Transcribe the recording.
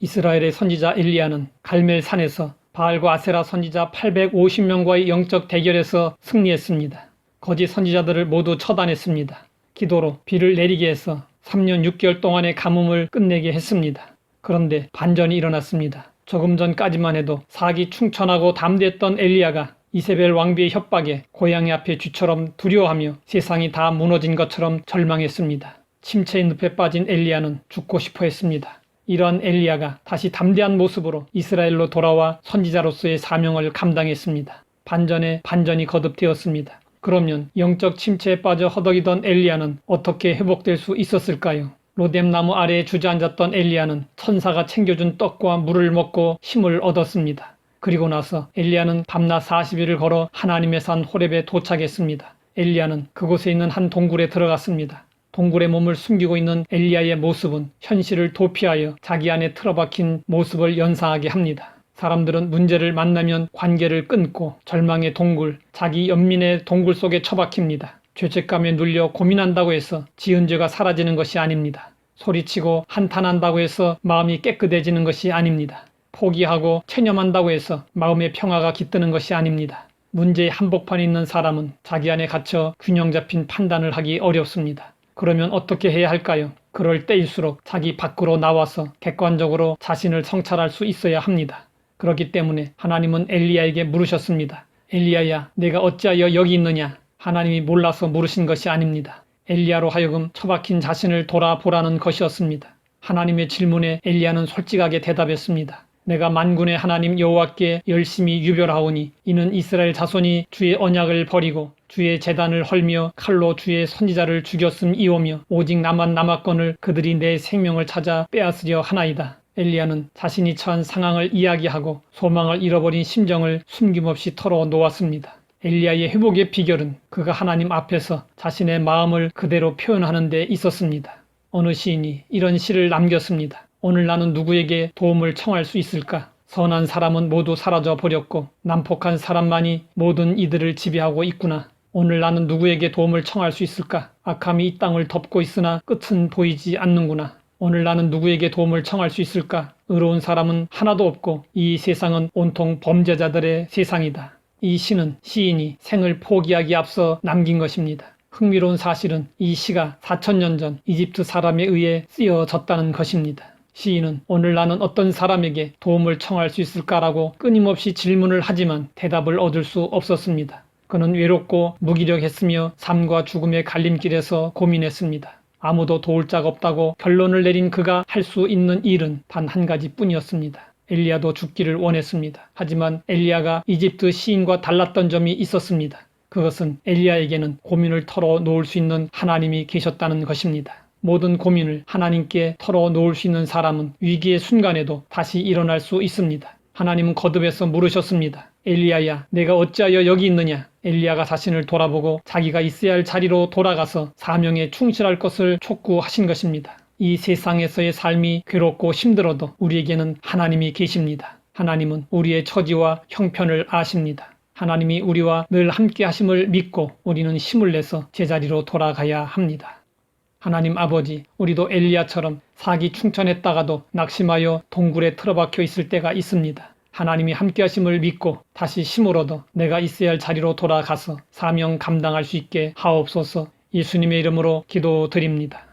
이스라엘의 선지자 엘리야는 갈멜 산에서 바알과 아세라 선지자 850명과의 영적 대결에서 승리했습니다. 거짓 선지자들을 모두 처단했습니다. 기도로 비를 내리게 해서 3년 6개월 동안의 가뭄을 끝내게 했습니다. 그런데 반전이 일어났습니다. 조금 전까지만 해도 사기 충천하고 담대했던 엘리야가 이세벨 왕비의 협박에 고양이 앞에 쥐처럼 두려워하며 세상이 다 무너진 것처럼 절망했습니다. 침체의 늪에 빠진 엘리야는 죽고 싶어 했습니다. 이러한 엘리야가 다시 담대한 모습으로 이스라엘로 돌아와 선지자로서의 사명을 감당했습니다. 반전에 반전이 거듭되었습니다. 그러면 영적 침체에 빠져 허덕이던 엘리야는 어떻게 회복될 수 있었을까요? 로뎀 나무 아래에 주저앉았던 엘리야는 천사가 챙겨준 떡과 물을 먹고 힘을 얻었습니다. 그리고 나서 엘리야는 밤낮 40일을 걸어 하나님의 산 호렙에 도착했습니다. 엘리야는 그곳에 있는 한 동굴에 들어갔습니다. 동굴에 몸을 숨기고 있는 엘리야의 모습은 현실을 도피하여 자기 안에 틀어박힌 모습을 연상하게 합니다. 사람들은 문제를 만나면 관계를 끊고 절망의 동굴, 자기 연민의 동굴 속에 처박힙니다. 죄책감에 눌려 고민한다고 해서 지은 죄가 사라지는 것이 아닙니다. 소리치고 한탄한다고 해서 마음이 깨끗해지는 것이 아닙니다. 포기하고 체념한다고 해서 마음의 평화가 깃드는 것이 아닙니다. 문제의 한복판에 있는 사람은 자기 안에 갇혀 균형 잡힌 판단을 하기 어렵습니다. 그러면 어떻게 해야 할까요? 그럴 때일수록 자기 밖으로 나와서 객관적으로 자신을 성찰할 수 있어야 합니다. 그렇기 때문에 하나님은 엘리야에게 물으셨습니다. 엘리야야, 내가 어찌하여 여기 있느냐? 하나님이 몰라서 물으신 것이 아닙니다. 엘리야로 하여금 처박힌 자신을 돌아보라는 것이었습니다. 하나님의 질문에 엘리야는 솔직하게 대답했습니다. 내가 만군의 하나님 여호와께 열심히 유별하오니 이는 이스라엘 자손이 주의 언약을 버리고 주의 재단을 헐며 칼로 주의 선지자를 죽였음이오며 오직 나만 남았건을 그들이 내 생명을 찾아 빼앗으려 하나이다. 엘리야는 자신이 처한 상황을 이야기하고 소망을 잃어버린 심정을 숨김없이 털어 놓았습니다. 엘리야의 회복의 비결은 그가 하나님 앞에서 자신의 마음을 그대로 표현하는 데 있었습니다. 어느 시인이 이런 시를 남겼습니다. 오늘 나는 누구에게 도움을 청할 수 있을까? 선한 사람은 모두 사라져 버렸고 난폭한 사람만이 모든 이들을 지배하고 있구나. 오늘 나는 누구에게 도움을 청할 수 있을까? 악함이 이 땅을 덮고 있으나 끝은 보이지 않는구나. 오늘 나는 누구에게 도움을 청할 수 있을까? 의로운 사람은 하나도 없고 이 세상은 온통 범죄자들의 세상이다. 이 시는 시인이 생을 포기하기 앞서 남긴 것입니다. 흥미로운 사실은 이 시가 4천년 전 이집트 사람에 의해 쓰여졌다는 것입니다. 시인은 오늘 나는 어떤 사람에게 도움을 청할 수 있을까라고 끊임없이 질문을 하지만 대답을 얻을 수 없었습니다. 그는 외롭고 무기력했으며 삶과 죽음의 갈림길에서 고민했습니다. 아무도 도울 자가 없다고 결론을 내린 그가 할 수 있는 일은 단 한 가지 뿐이었습니다. 엘리야도 죽기를 원했습니다. 하지만 엘리야가 이집트 시인과 달랐던 점이 있었습니다. 그것은 엘리야에게는 고민을 털어 놓을 수 있는 하나님이 계셨다는 것입니다. 모든 고민을 하나님께 털어 놓을 수 있는 사람은 위기의 순간에도 다시 일어날 수 있습니다. 하나님은 거듭해서 물으셨습니다. 엘리야야, 내가 어찌하여 여기 있느냐? 엘리야가 자신을 돌아보고 자기가 있어야 할 자리로 돌아가서 사명에 충실할 것을 촉구하신 것입니다. 이 세상에서의 삶이 괴롭고 힘들어도 우리에게는 하나님이 계십니다. 하나님은 우리의 처지와 형편을 아십니다. 하나님이 우리와 늘 함께 하심을 믿고 우리는 힘을 내서 제자리로 돌아가야 합니다. 하나님 아버지, 우리도 엘리야처럼 사기 충천했다가도 낙심하여 동굴에 틀어박혀 있을 때가 있습니다. 하나님이 함께 하심을 믿고 다시 얻어 내가 있어야 할 자리로 돌아가서 사명 감당할 수 있게 하옵소서 예수님의 이름으로 기도드립니다.